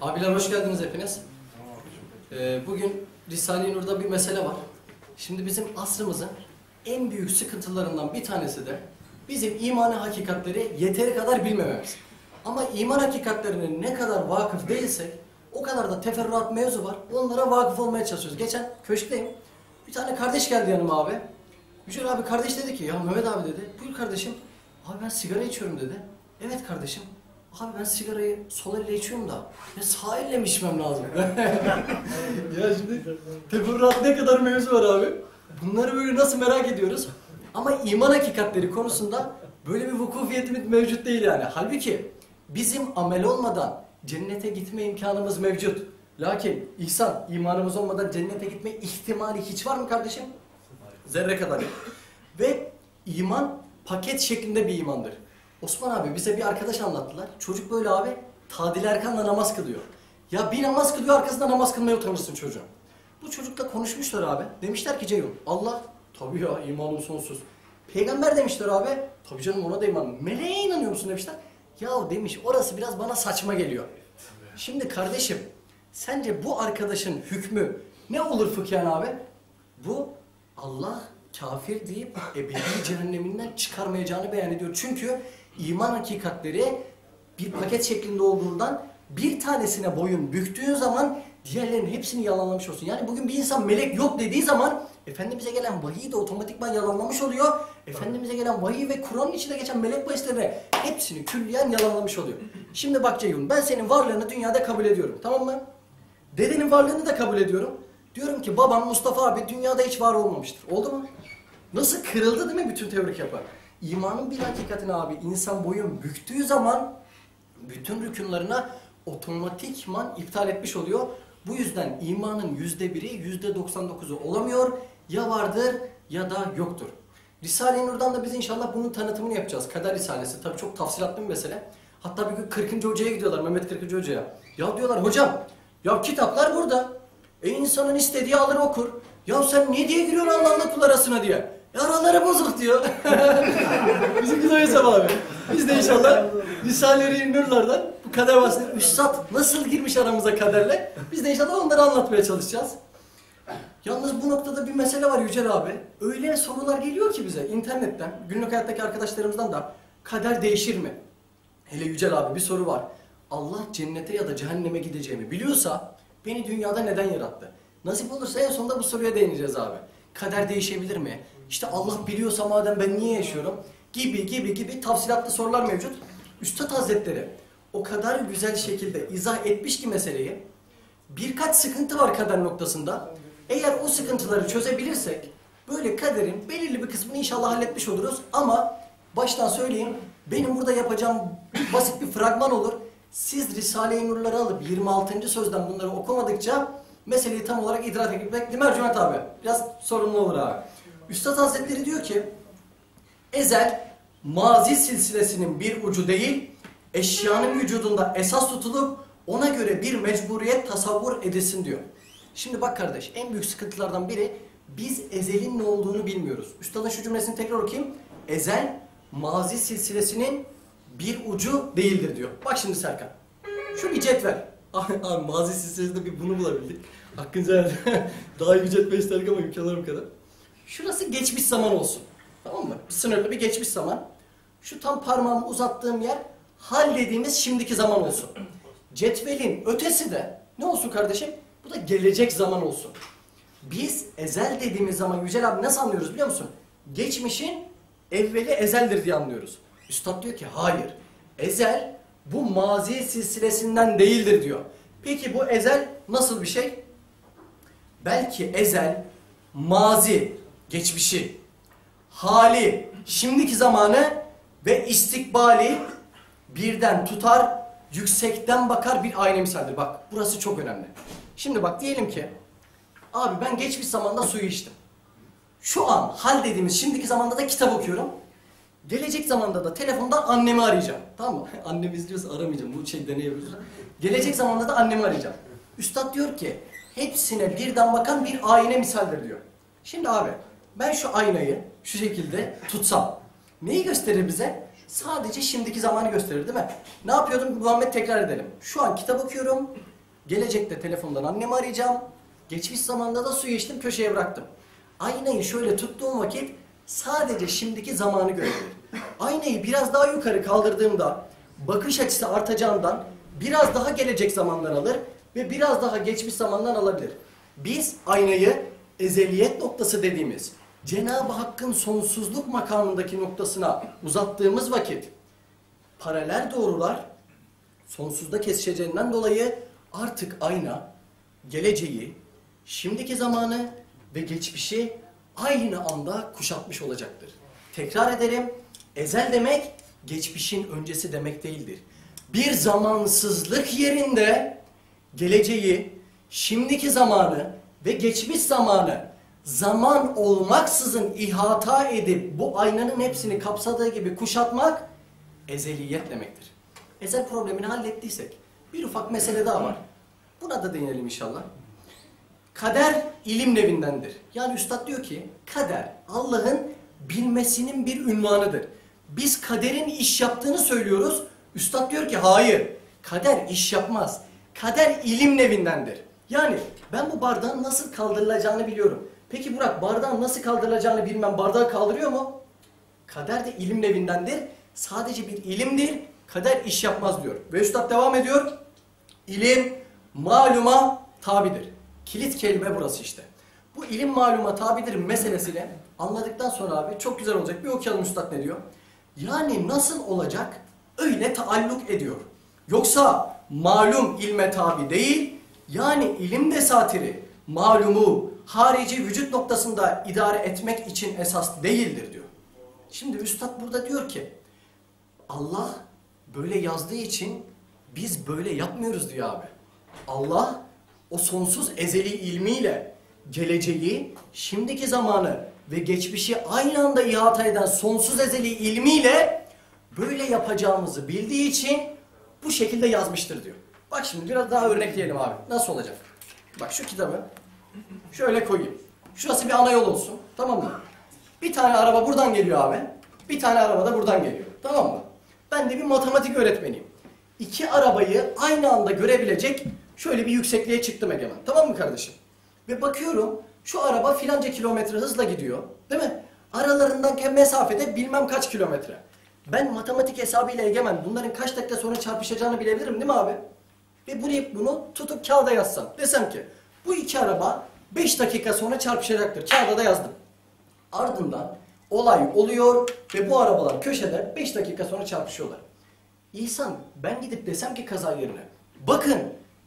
Abiler hoş geldiniz hepiniz. Ee, bugün Risale-i Nur'da bir mesele var. Şimdi bizim asrımızın en büyük sıkıntılarından bir tanesi de bizim imanı hakikatleri yeteri kadar bilmememiz. Ama iman hakikatlerine ne kadar vakıf değilsek o kadar da teferruat mevzu var. Onlara vakıf olmaya çalışıyoruz. Geçen köşkteyim. Bir tane kardeş geldi yanıma abi. Yücel abi kardeş dedi ki ya Mehmet abi dedi. Buyur kardeşim. Abi ben sigara içiyorum dedi. Evet kardeşim. Abi ben sigarayı sol elle içiyorum da ya sağ elle mi içmem lazım? ya şimdi teferruat ne kadar mevzu var abi. Bunları böyle nasıl merak ediyoruz. Ama iman hakikatleri konusunda böyle bir vukufiyetimiz mevcut değil yani. Halbuki bizim amel olmadan cennete gitme imkanımız mevcut. Lakin ihsan, imanımız olmadan cennete gitme ihtimali hiç var mı kardeşim? Zerre kadar. Ve iman paket şeklinde bir imandır. Osman abi bize bir arkadaş anlattılar. Çocuk böyle abi Tadil Erkan'la namaz kılıyor. Ya bir namaz kılıyor arkasında namaz kılmaya utanırsın çocuğun. Bu çocukla konuşmuşlar abi. Demişler ki Ceyhun Allah tabii ya imanım sonsuz. Peygamber demişler abi. Tabii canım ona da imanım. Meleğe inanıyor musun demişler. Ya demiş orası biraz bana saçma geliyor. Şimdi kardeşim sence bu arkadaşın hükmü ne olur fıkhen abi? Bu Allah kafir deyip ebedi cehenneminden çıkarmayacağını beyan ediyor. Çünkü iman hakikatleri bir paket şeklinde olduğundan bir tanesine boyun büktüğün zaman diğerlerinin hepsini yalanlamış olsun. Yani bugün bir insan melek yok dediği zaman Efendimiz'e gelen vahiyi de otomatikman yalanlamış oluyor. Efendimiz'e gelen vahiy ve Kur'an'ın içinde geçen melek bahislerini hepsini külliyen yalanlamış oluyor. Şimdi bak Ceyhun ben senin varlığını dünyada kabul ediyorum tamam mı? Dedenin varlığını da kabul ediyorum. Diyorum ki babam Mustafa abi dünyada hiç var olmamıştır. Oldu mu? Nasıl kırıldı değil mi bütün tebrik yapar? İmanın bir hakikatini abi insan boyun büktüğü zaman bütün rükunlarına otomatikman iptal etmiş oluyor. Bu yüzden imanın yüzde biri yüzde 99'u olamıyor. Ya vardır ya da yoktur. Risale-i Nur'dan da biz inşallah bunun tanıtımını yapacağız. Kader Risalesi. Tabii çok tafsilatlı bir mesele. Hatta bir gün 40. hocaya gidiyorlar Mehmet 40. hocaya. Ya diyorlar hocam ya kitaplar burada. E insanın istediği alır okur. Ya sen ne diye giriyorsun Allah'la kul arasına diye. E araları bozuk diyor. Bizimki de o hesap abi. Biz de inşallah Risale-i Nur'lardan bu kader bahsediyor. Üstad nasıl girmiş aramıza kaderle? Biz de inşallah onları anlatmaya çalışacağız. Yalnız bu noktada bir mesele var Yücel abi. Öyle sorular geliyor ki bize internetten, günlük hayattaki arkadaşlarımızdan da kader değişir mi? Hele Yücel abi bir soru var. Allah cennete ya da cehenneme gideceğimi biliyorsa beni dünyada neden yarattı? Nasip olursa en sonunda bu soruya değineceğiz abi. Kader değişebilir mi? İşte Allah biliyorsa madem ben niye yaşıyorum? Gibi gibi gibi tafsilatlı sorular mevcut. Üstad Hazretleri o kadar güzel şekilde izah etmiş ki meseleyi. Birkaç sıkıntı var kader noktasında. Eğer o sıkıntıları çözebilirsek böyle kaderin belirli bir kısmını inşallah halletmiş oluruz. Ama baştan söyleyeyim benim burada yapacağım basit bir fragman olur. Siz Risale-i Nur'ları alıp 26. sözden bunları okumadıkça meseleyi tam olarak idrak etmek değil mi Ercüment abi? Biraz sorumlu olur abi. Üstad Hazretleri diyor ki Ezel mazi silsilesinin bir ucu değil eşyanın vücudunda esas tutulup ona göre bir mecburiyet tasavvur edilsin diyor. Şimdi bak kardeş en büyük sıkıntılardan biri biz ezelin ne olduğunu bilmiyoruz. Üstadın şu cümlesini tekrar okuyayım. Ezel mazi silsilesinin bir ucu değildir diyor. Bak şimdi Serkan. Şu bir cetvel. Abi mazi silsilesinde bir bunu bulabildik. Hakkınca daha iyi bir cetvel isterdik ama imkanlarım kadar. Şurası geçmiş zaman olsun. Tamam mı? Bir sınırlı bir geçmiş zaman. Şu tam parmağımı uzattığım yer hal dediğimiz şimdiki zaman olsun. Cetvelin ötesi de ne olsun kardeşim? Bu da gelecek zaman olsun. Biz ezel dediğimiz zaman Yücel abi nasıl anlıyoruz biliyor musun? Geçmişin evveli ezeldir diye anlıyoruz. Üstad diyor ki hayır. Ezel bu mazi silsilesinden değildir diyor. Peki bu ezel nasıl bir şey? Belki ezel mazi, geçmişi, hali, şimdiki zamanı ve istikbali birden tutar, yüksekten bakar bir ayna misaldir. Bak burası çok önemli. Şimdi bak diyelim ki abi ben geçmiş zamanda suyu içtim. Şu an hal dediğimiz şimdiki zamanda da kitap okuyorum. Gelecek zamanda da telefondan annemi arayacağım. Tamam mı? Annem izliyorsa aramayacağım. Bu şey deneyebilir. Gelecek zamanda da annemi arayacağım. Üstad diyor ki hepsine birden bakan bir ayna misaldir diyor. Şimdi abi ben şu aynayı şu şekilde tutsam neyi gösterir bize? sadece şimdiki zamanı gösterir değil mi? Ne yapıyordum Muhammed tekrar edelim. Şu an kitap okuyorum. Gelecekte telefondan annemi arayacağım. Geçmiş zamanda da suyu içtim köşeye bıraktım. Aynayı şöyle tuttuğum vakit sadece şimdiki zamanı görebilir. Aynayı biraz daha yukarı kaldırdığımda bakış açısı artacağından biraz daha gelecek zamandan alır ve biraz daha geçmiş zamandan alabilir. Biz aynayı ezeliyet noktası dediğimiz Cenab-ı Hakk'ın sonsuzluk makamındaki noktasına uzattığımız vakit paralel doğrular sonsuzda kesişeceğinden dolayı artık ayna geleceği, şimdiki zamanı ve geçmişi aynı anda kuşatmış olacaktır. Tekrar ederim, ezel demek geçmişin öncesi demek değildir. Bir zamansızlık yerinde geleceği, şimdiki zamanı ve geçmiş zamanı zaman olmaksızın ihata edip bu aynanın hepsini kapsadığı gibi kuşatmak ezeliyet demektir. Ezel problemini hallettiysek bir ufak mesele daha var. Buna da değinelim inşallah. Kader ilim nevindendir. Yani üstad diyor ki kader Allah'ın bilmesinin bir ünvanıdır. Biz kaderin iş yaptığını söylüyoruz. Üstad diyor ki hayır kader iş yapmaz. Kader ilim nevindendir. Yani ben bu bardağın nasıl kaldırılacağını biliyorum. Peki Burak bardağın nasıl kaldırılacağını bilmem bardağı kaldırıyor mu? Kader de ilim nevindendir. Sadece bir ilimdir. Kader iş yapmaz diyor. Ve Üstad devam ediyor. İlim maluma tabidir. Kilit kelime burası işte. Bu ilim maluma tabidir meselesini anladıktan sonra abi çok güzel olacak. Bir okuyalım Üstad ne diyor. Yani nasıl olacak? Öyle taalluk ediyor. Yoksa malum ilme tabi değil, yani ilim desatiri malumu harici vücut noktasında idare etmek için esas değildir diyor. Şimdi Üstad burada diyor ki Allah böyle yazdığı için biz böyle yapmıyoruz diyor abi. Allah o sonsuz ezeli ilmiyle geleceği, şimdiki zamanı ve geçmişi aynı anda ihata eden sonsuz ezeli ilmiyle böyle yapacağımızı bildiği için bu şekilde yazmıştır diyor. Bak şimdi biraz daha örnekleyelim abi. Nasıl olacak? Bak şu kitabı şöyle koyayım. Şurası bir ana yol olsun. Tamam mı? Bir tane araba buradan geliyor abi. Bir tane araba da buradan geliyor. Tamam mı? Ben de bir matematik öğretmeniyim. İki arabayı aynı anda görebilecek şöyle bir yüksekliğe çıktım Egemen. Tamam mı kardeşim? Ve bakıyorum şu araba filanca kilometre hızla gidiyor. Değil mi? Aralarındaki mesafede bilmem kaç kilometre. Ben matematik hesabıyla Egemen bunların kaç dakika sonra çarpışacağını bilebilirim değil mi abi? Ve bunu, bunu tutup kağıda yazsam. Desem ki bu iki araba 5 dakika sonra çarpışacaktır. Kağıda da yazdım. Ardından olay oluyor ve bu arabalar köşede 5 dakika sonra çarpışıyorlar. İhsan ben gidip desem ki kaza yerine bakın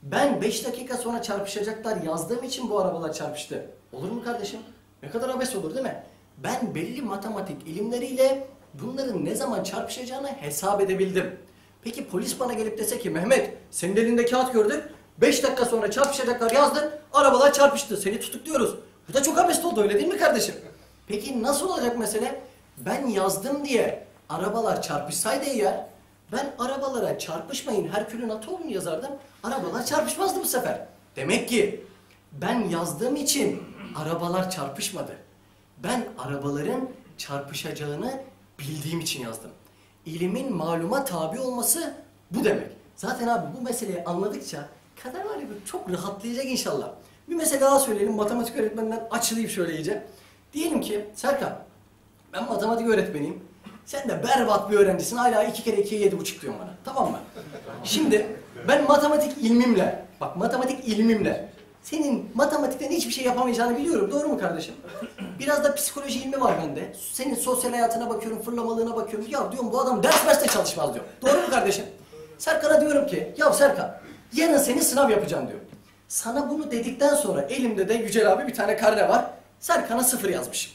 ben 5 dakika sonra çarpışacaklar yazdığım için bu arabalar çarpıştı. Olur mu kardeşim? Ne kadar abes olur değil mi? Ben belli matematik ilimleriyle bunların ne zaman çarpışacağını hesap edebildim. Peki polis bana gelip dese ki Mehmet senin elinde kağıt gördük 5 dakika sonra çarpışacaklar yazdın arabalar çarpıştı seni tutukluyoruz. Bu da çok abest oldu öyle değil mi kardeşim? Peki nasıl olacak mesele? Ben yazdım diye arabalar çarpışsaydı eğer ben arabalara çarpışmayın Herkül'ün atı olun yazardım. Arabalar çarpışmazdı bu sefer. Demek ki ben yazdığım için arabalar çarpışmadı. Ben arabaların çarpışacağını bildiğim için yazdım. İlimin maluma tabi olması bu demek. Zaten abi bu meseleyi anladıkça kader var ya çok rahatlayacak inşallah. Bir mesele daha söyleyelim matematik öğretmeninden açılayım şöyle iyice. Diyelim ki Serkan ben matematik öğretmeniyim. Sen de berbat bir öğrencisin. Hala iki kere ikiye yedi buçuk diyorsun bana. Tamam mı? Şimdi ben matematik ilmimle, bak matematik ilmimle senin matematikten hiçbir şey yapamayacağını biliyorum. Doğru mu kardeşim? Biraz da psikoloji ilmi var bende. Senin sosyal hayatına bakıyorum, fırlamalığına bakıyorum. Ya diyorum bu adam ders derste çalışmaz diyor. Doğru mu kardeşim? Serkan'a diyorum ki, ya Serkan yarın seni sınav yapacağım diyor. Sana bunu dedikten sonra elimde de Yücel abi bir tane karne var. Serkan'a sıfır yazmışım.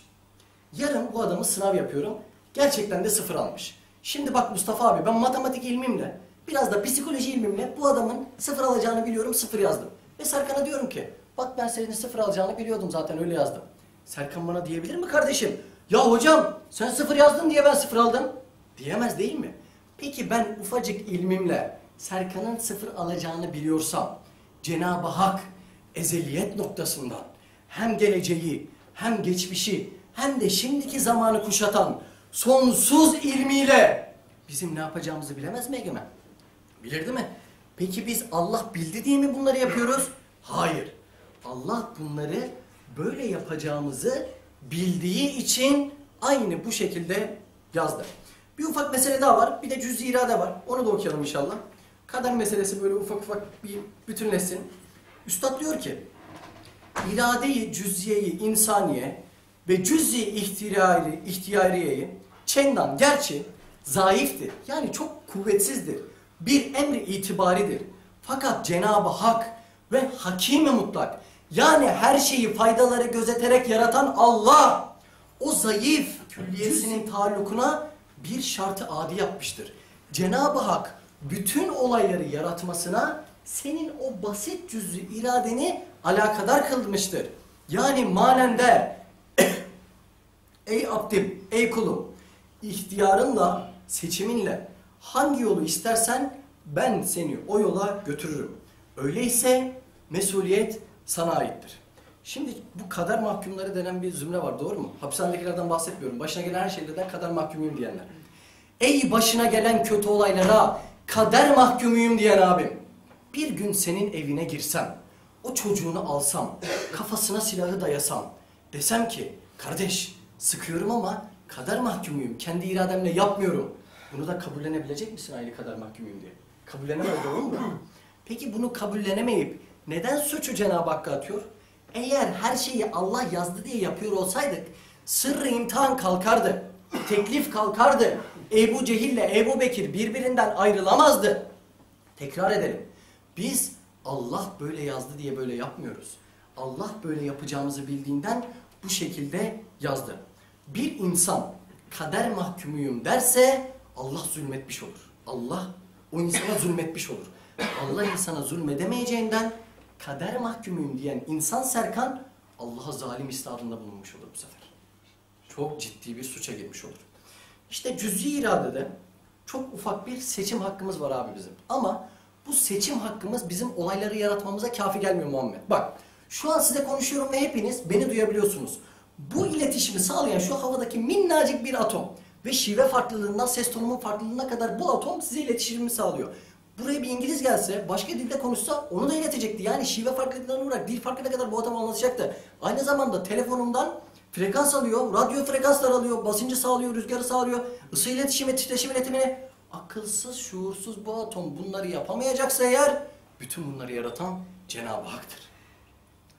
Yarın bu adamı sınav yapıyorum. Gerçekten de sıfır almış. Şimdi bak Mustafa abi ben matematik ilmimle biraz da psikoloji ilmimle bu adamın sıfır alacağını biliyorum sıfır yazdım. Ve Serkan'a diyorum ki bak ben senin sıfır alacağını biliyordum zaten öyle yazdım. Serkan bana diyebilir mi kardeşim? Ya hocam sen sıfır yazdın diye ben sıfır aldım. Diyemez değil mi? Peki ben ufacık ilmimle Serkan'ın sıfır alacağını biliyorsam Cenab-ı Hak ezeliyet noktasından hem geleceği hem geçmişi hem de şimdiki zamanı kuşatan sonsuz ilmiyle bizim ne yapacağımızı bilemez mi Egemen? Bilir değil mi? Peki biz Allah bildi diye mi bunları yapıyoruz? Hayır. Allah bunları böyle yapacağımızı bildiği için aynı bu şekilde yazdı. Bir ufak mesele daha var. Bir de cüz-i irade var. Onu da okuyalım inşallah. Kader meselesi böyle ufak ufak bir bütünleşsin. Üstad diyor ki iradeyi cüz'iyeyi insaniye ve cüz'i ihtiyari, ihtiyariyeyi çendan gerçi zayıftır. Yani çok kuvvetsizdir. Bir emri itibaridir. Fakat Cenab-ı Hak ve Hakime mutlak yani her şeyi faydaları gözeterek yaratan Allah o zayıf külliyesinin taallukuna bir şartı adi yapmıştır. Cenab-ı Hak bütün olayları yaratmasına senin o basit cüz'ü iradeni alakadar kılmıştır. Yani manen der, ey abdim, ey kulum, ihtiyarınla, seçiminle hangi yolu istersen ben seni o yola götürürüm. Öyleyse mesuliyet sana aittir. Şimdi bu kader mahkumları denen bir zümre var doğru mu? Hapishanedekilerden bahsetmiyorum. Başına gelen her şeyden kader mahkumuyum diyenler. Ey başına gelen kötü olaylara kader mahkumuyum diyen abim. Bir gün senin evine girsem, o çocuğunu alsam, kafasına silahı dayasam, desem ki kardeş sıkıyorum ama kader mahkumuyum, kendi irademle yapmıyorum. Bunu da kabullenebilecek misin aynı kader mahkumuyum diye? Kabullenemez doğru mu? Peki bunu kabullenemeyip neden suçu Cenab-ı Hakk'a atıyor? Eğer her şeyi Allah yazdı diye yapıyor olsaydık sırrı imtihan kalkardı. Teklif kalkardı. Ebu Cehil ile Ebu Bekir birbirinden ayrılamazdı. Tekrar edelim. Biz Allah böyle yazdı diye böyle yapmıyoruz. Allah böyle yapacağımızı bildiğinden bu şekilde yazdı. Bir insan kader mahkumuyum derse Allah zulmetmiş olur. Allah o insana zulmetmiş olur. Allah insana zulmedemeyeceğinden kader mahkumuyum diyen insan Serkan Allah'a zalim istihadında bulunmuş olur bu sefer. Çok ciddi bir suça girmiş olur. İşte cüz'i iradede çok ufak bir seçim hakkımız var abi bizim. Ama bu seçim hakkımız bizim olayları yaratmamıza kafi gelmiyor Muhammed. Bak şu an size konuşuyorum ve hepiniz beni duyabiliyorsunuz. Bu iletişimi sağlayan şu havadaki minnacık bir atom ve şive farklılığından ses tonumun farklılığına kadar bu atom size iletişimi sağlıyor. Buraya bir İngiliz gelse, başka dilde konuşsa onu da iletecekti. Yani şive farklılıklarını bırak, dil farkına kadar bu adam anlatacaktı. Aynı zamanda telefonumdan frekans alıyor, radyo frekanslar alıyor, basıncı sağlıyor, rüzgarı sağlıyor, ısı iletişimi, titreşim iletimini. Akılsız, şuursuz bu atom bunları yapamayacaksa eğer, bütün bunları yaratan Cenab-ı Hak'tır.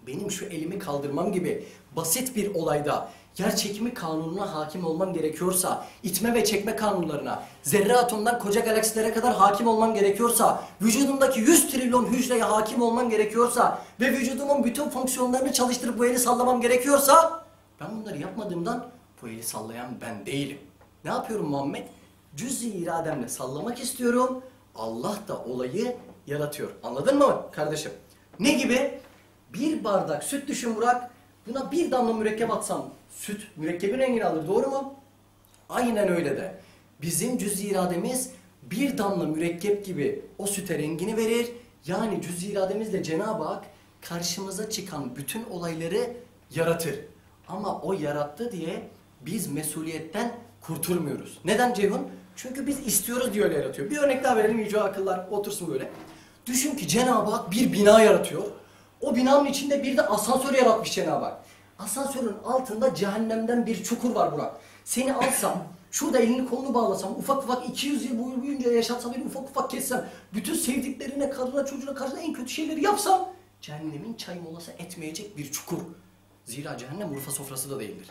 Benim şu elimi kaldırmam gibi basit bir olayda yer çekimi kanununa hakim olmam gerekiyorsa, itme ve çekme kanunlarına, zerre atomdan koca galaksilere kadar hakim olmam gerekiyorsa, vücudumdaki 100 trilyon hücreye hakim olmam gerekiyorsa ve vücudumun bütün fonksiyonlarını çalıştırıp bu eli sallamam gerekiyorsa, ben bunları yapmadığımdan bu eli sallayan ben değilim. Ne yapıyorum Muhammed? Cüz-i irademle sallamak istiyorum. Allah da olayı yaratıyor. Anladın mı kardeşim? Ne gibi? Bir bardak süt düşün Burak. Buna bir damla mürekkep atsam süt mürekkebin rengini alır doğru mu? Aynen öyle de. Bizim cüz-i irademiz bir damla mürekkep gibi o süte rengini verir. Yani cüz-i irademizle Cenab-ı Hak karşımıza çıkan bütün olayları yaratır. Ama o yarattı diye biz mesuliyetten kurtulmuyoruz. Neden Ceyhun? Çünkü biz istiyoruz diye öyle yaratıyor. Bir örnek daha verelim yüce akıllar otursun böyle. Düşün ki Cenab-ı Hak bir bina yaratıyor. O binanın içinde bir de asansör yaratmış Cenab-ı Hak. Asansörün altında cehennemden bir çukur var Burak. Seni alsam, şurada elini kolunu bağlasam, ufak ufak 200 yıl boyunca yaşatsam, beni ufak ufak kessem, bütün sevdiklerine, kadına, çocuğuna karşı en kötü şeyleri yapsam, cehennemin çay molası etmeyecek bir çukur. Zira cehennem Urfa sofrası da değildir.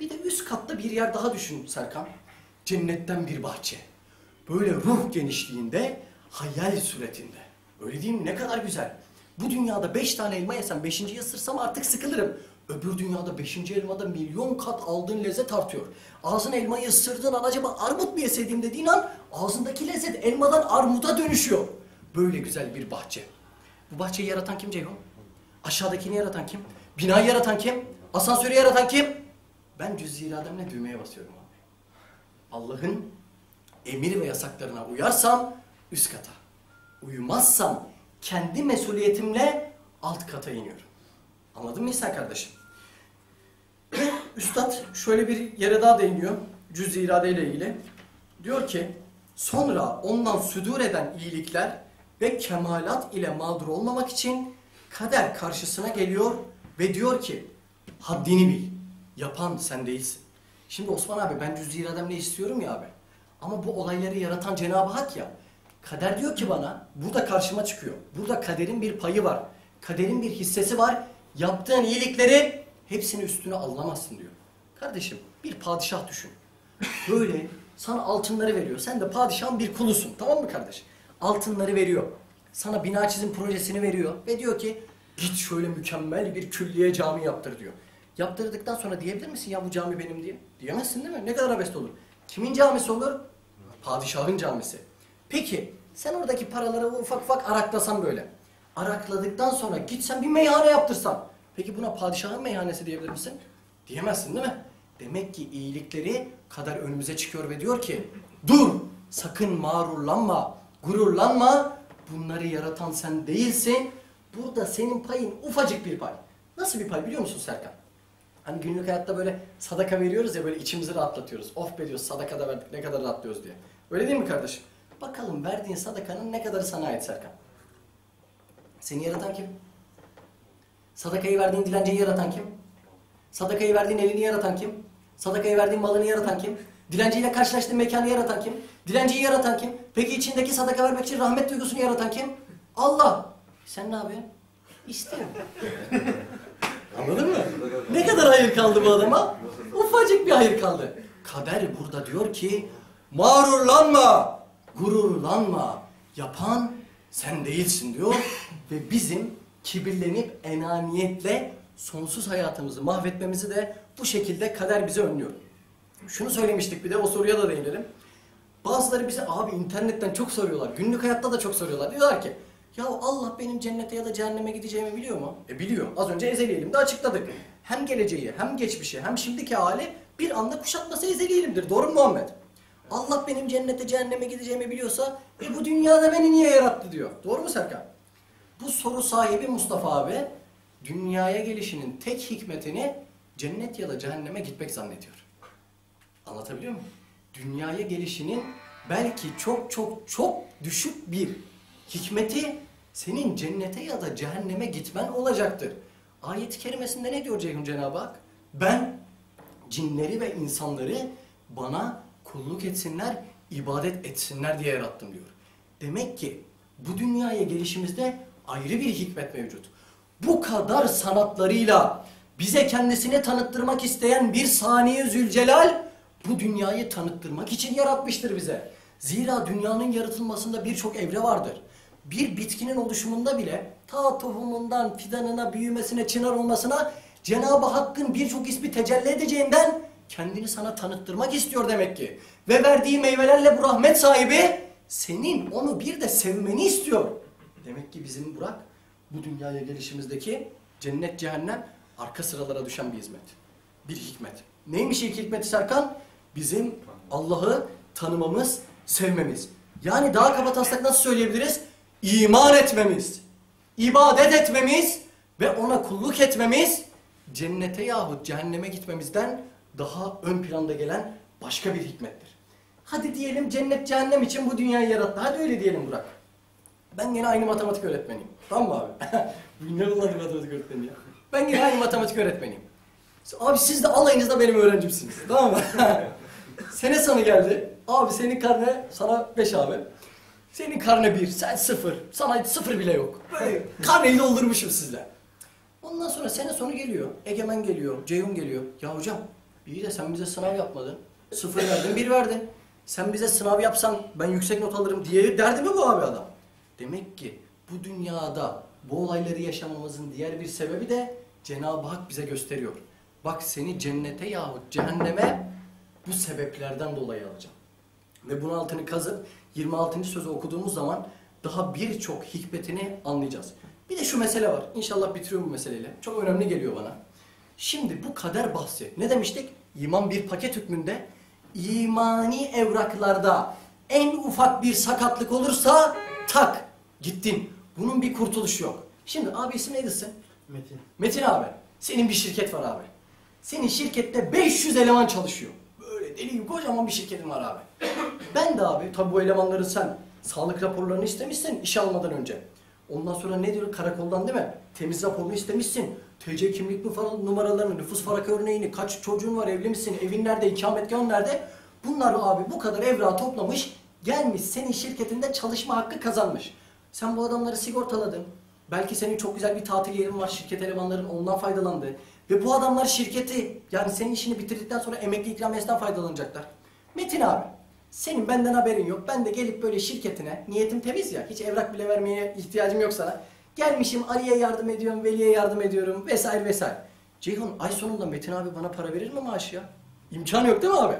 Bir de üst katta bir yer daha düşün Serkan. Cennetten bir bahçe. Böyle ruh genişliğinde, hayal suretinde. Öyle değil mi? Ne kadar güzel. Bu dünyada beş tane elma yesem, beşinciyi ısırsam artık sıkılırım. Öbür dünyada beşinci elmada milyon kat aldığın lezzet artıyor. Ağzına elmayı ısırdığın an acaba armut mu yeseydim dediğin an ağzındaki lezzet elmadan armuda dönüşüyor. Böyle güzel bir bahçe. Bu bahçeyi yaratan kim Ceyhun? Aşağıdakini yaratan kim? Binayı yaratan kim? Asansörü yaratan kim? Ben cüz-i irademle düğmeye basıyorum abi. Allah'ın emir ve yasaklarına uyarsam üst kata. Uyumazsam kendi mesuliyetimle alt kata iniyorum. Anladın mı İhsan kardeşim? Üstad şöyle bir yere daha değiniyor. Cüz-i irade ile ilgili. Diyor ki Sonra ondan südur eden iyilikler ve kemalat ile mağdur olmamak için kader karşısına geliyor ve diyor ki haddini bil. Yapan sen değilsin. Şimdi Osman abi ben cüz-i irademle istiyorum ya abi. Ama bu olayları yaratan Cenab-ı Hak ya. Kader diyor ki bana burada karşıma çıkıyor. Burada kaderin bir payı var. Kaderin bir hissesi var. Yaptığın iyilikleri hepsini üstüne alamazsın diyor. Kardeşim bir padişah düşün. Böyle sana altınları veriyor. Sen de padişahın bir kulusun. Tamam mı kardeş? Altınları veriyor. Sana bina çizim projesini veriyor. Ve diyor ki git şöyle mükemmel bir külliye cami yaptır diyor. Yaptırdıktan sonra diyebilir misin ya bu cami benim diye? Diyemezsin değil mi? Ne kadar abest olur. Kimin camisi olur? Padişahın camisi. Peki sen oradaki paraları ufak ufak araklasan böyle. Arakladıktan sonra gitsen bir meyhane yaptırsan. Peki buna padişahın meyhanesi diyebilir misin? Diyemezsin değil mi? Demek ki iyilikleri kadar önümüze çıkıyor ve diyor ki dur sakın mağrurlanma, gururlanma. Bunları yaratan sen değilsin. Burada senin payın ufacık bir pay. Nasıl bir pay biliyor musun Serkan? Hani günlük hayatta böyle sadaka veriyoruz ya böyle içimizi rahatlatıyoruz. Of be diyoruz sadaka da verdik ne kadar rahatlıyoruz diye. Öyle değil mi kardeşim? Bakalım verdiğin sadakanın ne kadarı sana ait Serkan? Seni yaratan kim? Sadakayı verdiğin dilenciyi yaratan kim? Sadakayı verdiğin elini yaratan kim? Sadakayı verdiğin malını yaratan kim? Dilenciyle karşılaştığın mekanı yaratan kim? Dilenciyi yaratan kim? Peki içindeki sadaka vermek için rahmet duygusunu yaratan kim? Allah. Sen ne yapıyorsun? İstiyorum. Anladın mı? Ne kadar hayır kaldı bu adama? Ufacık bir hayır kaldı. Kader burada diyor ki mağrurlanma, gururlanma. Yapan sen değilsin diyor ve bizim kibirlenip enaniyetle sonsuz hayatımızı mahvetmemizi de bu şekilde kader bize önlüyor. Şunu söylemiştik bir de o soruya da değinelim. Bazıları bize abi internetten çok soruyorlar. Günlük hayatta da çok soruyorlar. Diyorlar ki ya Allah benim cennete ya da cehenneme gideceğimi biliyor mu? E biliyor. Az önce ezeli ilimde açıkladık. Hem geleceği hem geçmişi hem şimdiki hali bir anda kuşatması ezeli ilimdir. Doğru mu Muhammed? Allah benim cennete cehenneme gideceğimi biliyorsa e bu dünyada beni niye yarattı diyor. Doğru mu Serkan? Bu soru sahibi Mustafa abi dünyaya gelişinin tek hikmetini cennet ya da cehenneme gitmek zannediyor. Anlatabiliyor muyum? Dünyaya gelişinin belki çok çok çok düşük bir hikmeti senin cennete ya da cehenneme gitmen olacaktır. Ayet-i kerimesinde ne diyor Cenab-ı Hak? Ben cinleri ve insanları bana kulluk etsinler, ibadet etsinler diye yarattım diyor. Demek ki bu dünyaya gelişimizde ayrı bir hikmet mevcut. Bu kadar sanatlarıyla bize kendisini tanıttırmak isteyen bir saniye Zülcelal bu dünyayı tanıttırmak için yaratmıştır bize. Zira dünyanın yaratılmasında birçok evre vardır. Bir bitkinin oluşumunda bile ta tohumundan fidanına, büyümesine, çınar olmasına Cenab-ı Hakk'ın birçok ismi tecelli edeceğinden kendini sana tanıttırmak istiyor demek ki. Ve verdiği meyvelerle bu rahmet sahibi senin onu bir de sevmeni istiyor. Demek ki bizim Burak bu dünyaya gelişimizdeki cennet cehennem arka sıralara düşen bir hizmet. Bir hikmet. Neymiş ilk hikmeti Serkan? Bizim Allah'ı tanımamız, sevmemiz. Yani daha kaba taslak nasıl söyleyebiliriz? İman etmemiz, ibadet etmemiz ve ona kulluk etmemiz cennete yahut cehenneme gitmemizden daha ön planda gelen başka bir hikmettir. Hadi diyelim cennet cehennem için bu dünyayı yarattı. Hadi öyle diyelim Burak. Ben yine aynı matematik öğretmeniyim. Tamam mı abi? ne kullandı matematik öğretmeni ya? Ben yine aynı matematik öğretmeniyim. Abi siz de alayınızda benim öğrencimsiniz. Tamam mı? Sene sonu geldi. Abi senin karne sana 5 abi. Senin karne 1, sen 0. Sana hiç 0 bile yok. Böyle karneyi doldurmuşum sizle. Ondan sonra sene sonu geliyor. Egemen geliyor, Ceyhun geliyor. Ya hocam iyi de sen bize sınav yapmadın. 0 verdin, 1 verdin. Sen bize sınav yapsan ben yüksek not alırım diye derdi mi bu abi adam? Demek ki bu dünyada bu olayları yaşamamızın diğer bir sebebi de Cenab-ı Hak bize gösteriyor. Bak seni cennete yahut cehenneme bu sebeplerden dolayı alacağım. Ve bunun altını kazıp 26. sözü okuduğumuz zaman daha birçok hikmetini anlayacağız. Bir de şu mesele var. İnşallah bitiriyorum bu meseleyle. Çok önemli geliyor bana. Şimdi bu kader bahsi. Ne demiştik? İman bir paket hükmünde imani evraklarda en ufak bir sakatlık olursa tak gittin. Bunun bir kurtuluşu yok. Şimdi abi isim neydi sen? Metin. Metin abi. Senin bir şirket var abi. Senin şirkette 500 eleman çalışıyor. Deli gibi kocaman bir şirketin var abi. Ben de abi tabi bu elemanların sen sağlık raporlarını istemişsin iş almadan önce. Ondan sonra ne diyor karakoldan değil mi? Temiz raporunu istemişsin. TC kimlik numaralarını, nüfus farak örneğini, kaç çocuğun var, evli misin, evin nerede, ikametgahın nerede? Bunlar abi bu kadar evrağı toplamış, gelmiş senin şirketinde çalışma hakkı kazanmış. Sen bu adamları sigortaladın. Belki senin çok güzel bir tatil yerin var, şirket elemanların ondan faydalandı. Ve bu adamlar şirketi, yani senin işini bitirdikten sonra emekli ikramiyesinden faydalanacaklar. Metin abi, senin benden haberin yok. Ben de gelip böyle şirketine, niyetim temiz ya, hiç evrak bile vermeye ihtiyacım yok sana. Gelmişim Ali'ye yardım ediyorum, Veli'ye yardım ediyorum vesaire vesaire. Ceyhun ay sonunda Metin abi bana para verir mi maaş ya? İmkanı yok değil mi abi?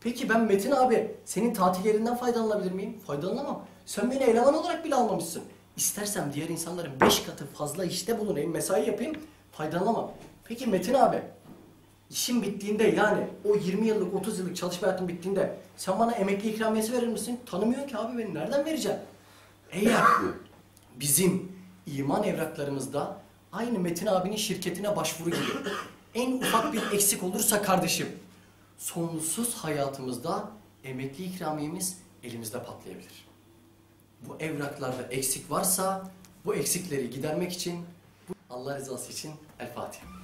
Peki ben Metin abi senin tatil yerinden faydalanabilir miyim? Faydalanamam. Sen beni eleman olarak bile almamışsın. İstersem diğer insanların 5 katı fazla işte bulunayım, mesai yapayım, faydalanamam. Peki Metin abi, işim bittiğinde yani o 20 yıllık 30 yıllık çalışma hayatım bittiğinde sen bana emekli ikramiyesi verir misin? Tanımıyorsun ki abi beni nereden vereceğim? Eğer bizim iman evraklarımızda aynı Metin abinin şirketine başvuru gibi en ufak bir eksik olursa kardeşim sonsuz hayatımızda emekli ikramiyemiz elimizde patlayabilir. Bu evraklarda eksik varsa bu eksikleri gidermek için Allah rızası için El Fatiha.